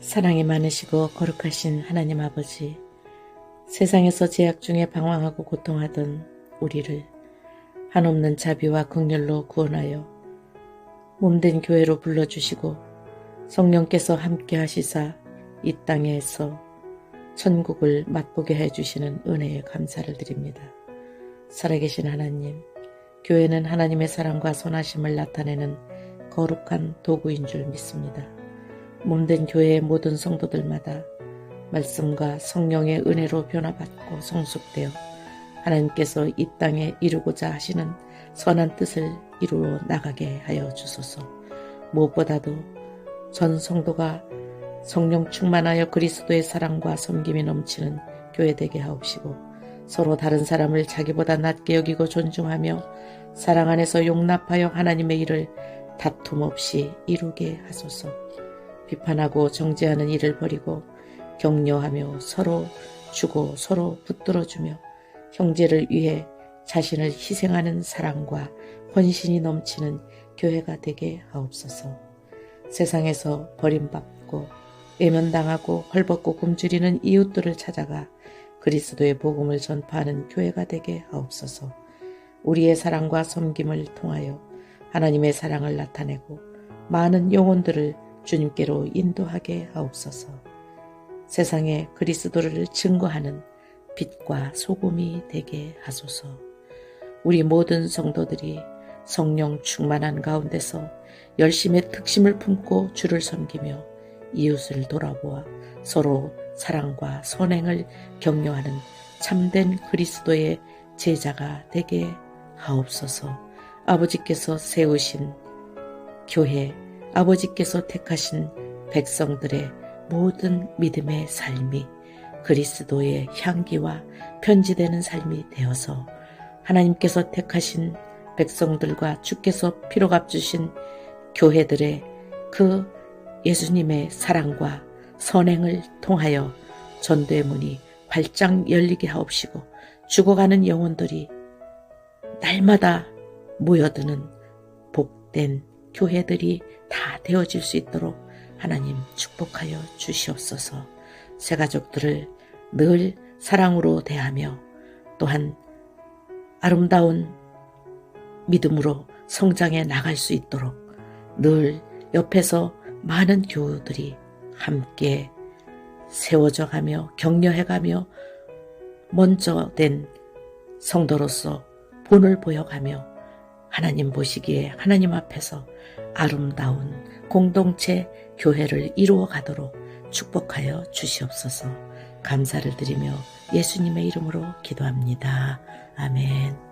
사랑이 많으시고 거룩하신 하나님 아버지, 세상에서 제약 중에 방황하고 고통하던 우리를 한없는 자비와 긍휼로 구원하여 몸된 교회로 불러주시고 성령께서 함께 하시사 이 땅에서 천국을 맛보게 해주시는 은혜에 감사를 드립니다. 살아계신 하나님, 교회는 하나님의 사랑과 선하심을 나타내는 거룩한 도구인 줄 믿습니다. 몸된 교회의 모든 성도들마다 말씀과 성령의 은혜로 변화받고 성숙되어 하나님께서 이 땅에 이루고자 하시는 선한 뜻을 이루어 나가게 하여 주소서. 무엇보다도 전 성도가 성령 충만하여 그리스도의 사랑과 섬김이 넘치는 교회 되게 하옵시고 서로 다른 사람을 자기보다 낮게 여기고 존중하며 사랑 안에서 용납하여 하나님의 일을 다툼 없이 이루게 하소서. 비판하고 정죄하는 일을 버리고 격려하며 서로 주고 서로 붙들어주며 형제를 위해 자신을 희생하는 사랑과 헌신이 넘치는 교회가 되게 하옵소서. 세상에서 버림받고 외면당하고 헐벗고 굶주리는 이웃들을 찾아가 그리스도의 복음을 전파하는 교회가 되게 하옵소서. 우리의 사랑과 섬김을 통하여 하나님의 사랑을 나타내고 많은 영혼들을 주님께로 인도하게 하옵소서. 세상에 그리스도를 증거하는 빛과 소금이 되게 하소서. 우리 모든 성도들이 성령 충만한 가운데서 열심의 특심을 품고 주를 섬기며 이웃을 돌아보아 서로 사랑과 선행을 격려하는 참된 그리스도의 제자가 되게 하옵소서. 아버지께서 세우신 교회, 아버지께서 택하신 백성들의 모든 믿음의 삶이 그리스도의 향기와 편지되는 삶이 되어서 하나님께서 택하신 백성들과 주께서 피로 갚주신 교회들의 그 예수님의 사랑과 선행을 통하여 전도의 문이 활짝 열리게 하옵시고 죽어가는 영혼들이 날마다 모여드는 복된 교회들이 다 되어질 수 있도록 하나님 축복하여 주시옵소서. 새 가족들을 늘 사랑으로 대하며 또한 아름다운 믿음으로 성장해 나갈 수 있도록 늘 옆에서 많은 교우들이 함께 세워져 가며 격려해 가며 먼저 된 성도로서 본을 보여가며 하나님 보시기에 하나님 앞에서 아름다운 공동체 교회를 이루어 가도록 축복하여 주시옵소서 감사를 드리며 예수님의 이름으로 기도합니다. 아멘.